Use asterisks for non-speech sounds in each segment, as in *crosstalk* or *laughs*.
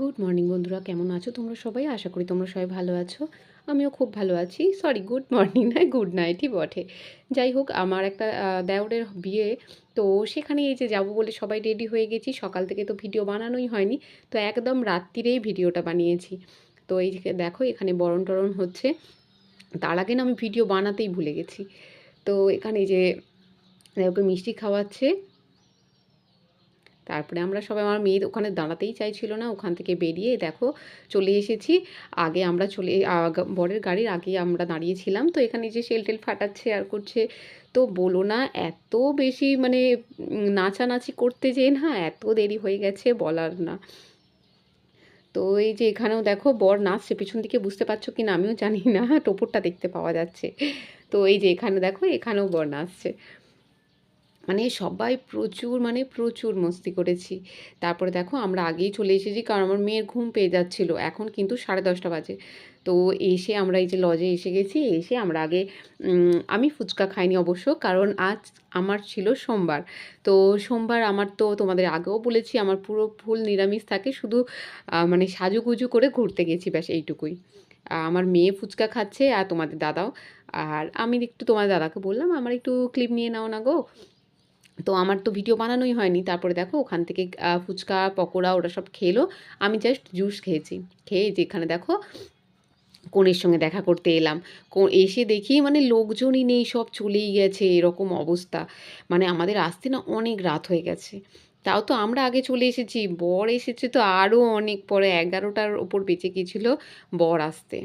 Good morning বন্ধুরা। কেমন আছো তোমরা সবাই? আশা করি তোমরা সবাই ভালো আছো। আমিও খুব ভালো আছি। সরি গুড মর্নিং নয় গুড নাইটই বটে। যাই হোক, আমার একটা দেওরের বিয়ে। তো সেখানে এই যে যাব বলে সবাই রেডি হয়ে গেছি। সকাল থেকে তো ভিডিও বানানোই হয়নি। তো একদম রাত্রিরেই ভিডিওটা বানিয়েছি। তো এই দেখো, এখানে বরণ টরণ হচ্ছে। তার আগে না আমি ভিডিও বানাতেই ভুলে গেছি। তো এখানে যে ওকে মিষ্টি খাওয়াচ্ছে। তারপরে আমরা সবাই, আমার মেয়ে ওখানে দাঁড়াতেই চাইছিল না, ওখান থেকে বেরিয়ে দেখো চলে এসেছি। আগে আমরা চলে বরের গাড়ির আগে আমরা দাঁড়িয়েছিলাম, তো এখানে যে সেল টেল ফাটাচ্ছে আর করছে, তো বলো না, এত বেশি মানে নাচানাচি করতে যেয়ে না এত দেরি হয়ে গেছে বলার না। তো এই যে এখানেও দেখো বর নাচছে, পিছন দিকে বুঝতে পারছ কি না আমিও জানি না, *laughs* টোপরটা দেখতে পাওয়া যাচ্ছে। তো এই যে এখানে দেখো, এখানেও বর নাচছে। মানে সবাই প্রচুর মানে প্রচুর মস্তি করেছি। তারপরে দেখো আমরা আগেই চলে এসেছি কারণ আমার মেয়ের ঘুম পেয়ে যাচ্ছিল। এখন কিন্তু সাড়ে দশটা বাজে। তো এসে আমরা এই যে লজে এসে গেছি, এসে আমরা আগে আমি ফুচকা খাইনি অবশ্য কারণ আজ আমার ছিল সোমবার। তো সোমবার আমার তো তোমাদের আগেও বলেছি আমার পুরো ফুল নিরামিষ থাকে, শুধু মানে সাজুগুজু করে ঘুরতে গেছি ব্যাস এইটুকুই। আমার মেয়ে ফুচকা খাচ্ছে আর তোমাদের দাদাও। আর আমি একটু তোমার দাদাকে বললাম, আমার একটু ক্লিপ নিয়ে নাও না গো। তো আমার তো ভিডিও বানানোই হয়নি। তারপরে দেখো ওখান থেকে ফুচকা, পকোড়া ওরা সব খেলো। আমি জাস্ট জুস খেয়েছি। খেয়ে যেখানে দেখো কনের সঙ্গে দেখা করতে এলাম। এসে দেখি মানে লোকজনই নেই, সব চলেই গেছে, এরকম অবস্থা। মানে আমাদের আসতে না অনেক রাত হয়ে গেছে। তাও তো আমরা আগে চলে এসেছি। বর এসেছে তো আরও অনেক পরে এগারোটার ওপর বেঁচে গিয়েছিল বর আসতে।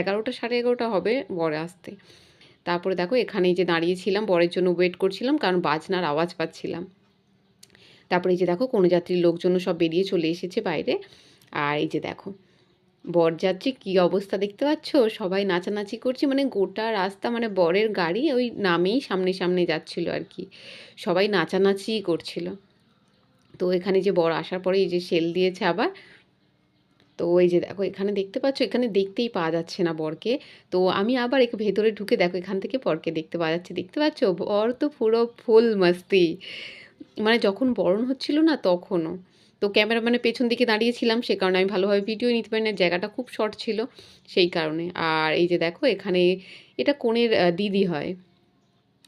এগারোটা সাড়ে এগারোটা হবে বর আসতে। তারপরে দেখো এখানে যে দাঁড়িয়েছিলাম, বরের জন্য ওয়েট করছিলাম, কারণ বাজনার আওয়াজ পাচ্ছিলাম। তারপরে এই যে দেখো কোনো যাত্রীর লোকজনও সব বেরিয়ে চলে এসেছে বাইরে। আর এই যে দেখো, বরযাত্রী কী অবস্থা দেখতে পাচ্ছ? সবাই নাচানাচি করছে মানে গোটা রাস্তা মানে বরের গাড়ি ওই নামেই সামনে সামনে যাচ্ছিল আর কি। সবাই নাচানাচি করছিল। তো এখানে যে বর আসার পরে এই যে সেল দিয়েছে আবার তো এই যে দেখো, এখানে দেখতে পাচ্ছ, এখানে দেখতেই পাওয়া যাচ্ছে না বরকে। তো আমি আবার একটু ভেতরে ঢুকে দেখো, এখান থেকে বরকে দেখতে পাওয়া যাচ্ছে। দেখতে পাচ্ছ? বর তো পুরো ফুল মাস্তি। মানে যখন বরণ হচ্ছিল না তখনও। তো ক্যামেরাম্যানের পেছন দিকে দাঁড়িয়েছিলাম, সে কারণে আমি ভালোভাবে ভিডিও নিতে পারি না জায়গাটা খুব শর্ট ছিল সেই কারণে। আর এই যে দেখো, এখানে এটা কনের দিদি হয়।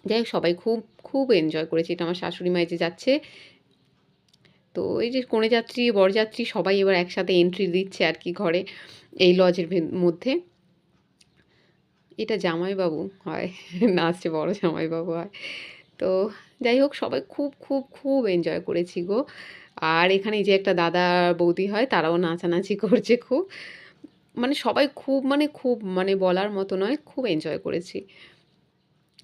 যাই হোক, সবাই খুব খুব এনজয় করেছে। এটা আমার শাশুড়ি মায়ের যে যাচ্ছে তো এই যে কনে যাত্রী বরযাত্রী সবাই এবার একসাথে এন্ট্রি দিচ্ছে আর কি ঘরে এই লজের মধ্যে। এটা জামাইবাবু হয় নাচছে বড় জামাইবাবু হয়। তো যাই হোক, সবাই খুব খুব খুব এনজয় করেছি গো। আর এখানে যে একটা দাদা বৌদি হয়, তারাও নাচানাচি করছে খুব। মানে সবাই খুব মানে খুব মানে বলার মতো নয়, খুব এনজয় করেছি।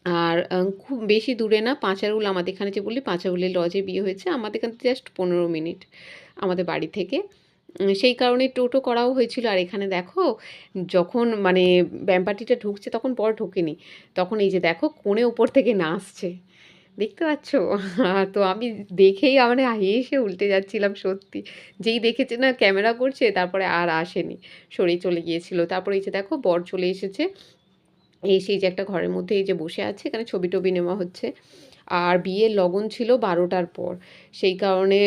আর খুব বেশি দূরে না, পাঁচারুল আমাদের এখানে যে বললি, পাঁচারুলের লজে বিয়ে হয়েছে, আমাদের এখান থেকে জাস্ট পনেরো মিনিট আমাদের বাড়ি থেকে। সেই কারণে টোটো করাও হয়েছিল। আর এখানে দেখো, যখন মানে ব্যাম্পাটিটা ঢুকছে, তখন বর ঢোকেনি। তখন এই যে দেখো, কোণে উপর থেকে নাচছে দেখতে পাচ্ছ? *laughs* তো আমি দেখেই আমার হেসে উল্টে যাচ্ছিলাম সত্যি। যেই দেখেছে না, ক্যামেরা করছে, তারপরে আর আসেনি। সরে চলে গিয়েছিল। তারপরে এই যে দেখো, বর চলে এসেছে। এই যে একটা ঘরের মধ্যে এই যে বসে আছে, এখানে ছবি টবি নেওয়া হচ্ছে। আর বিয়ের লগন ছিল বারোটার পর। সেই কারণে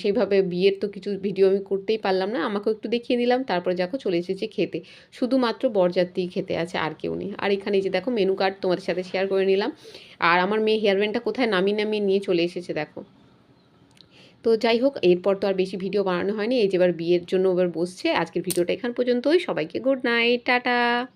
সেইভাবে বিয়ের তো কিছু ভিডিও আমি করতেই পারলাম না। আমাকেও একটু দেখিয়ে দিলাম, তারপরে দেখো চলে এসেছি খেতে। শুধুমাত্র বরযাত্রী খেতে আছে, আর কেউ নেই। আর এখানে যে দেখো মেনু কার্ড তোমাদের সাথে শেয়ার করে নিলাম। আর আমার মেয়ে হেয়ার ব্যান্ডটা কোথায় নামিয়ে নামিয়ে নিয়ে চলে এসেছে, দেখো। তো যাই হোক, এরপর তো আর বেশি ভিডিও বানানো হয়নি। এই যে এবার বিয়ের জন্য এবার বসছে। আজকের ভিডিওটা এখান পর্যন্তই। সবাইকে গুড নাইট টাটা!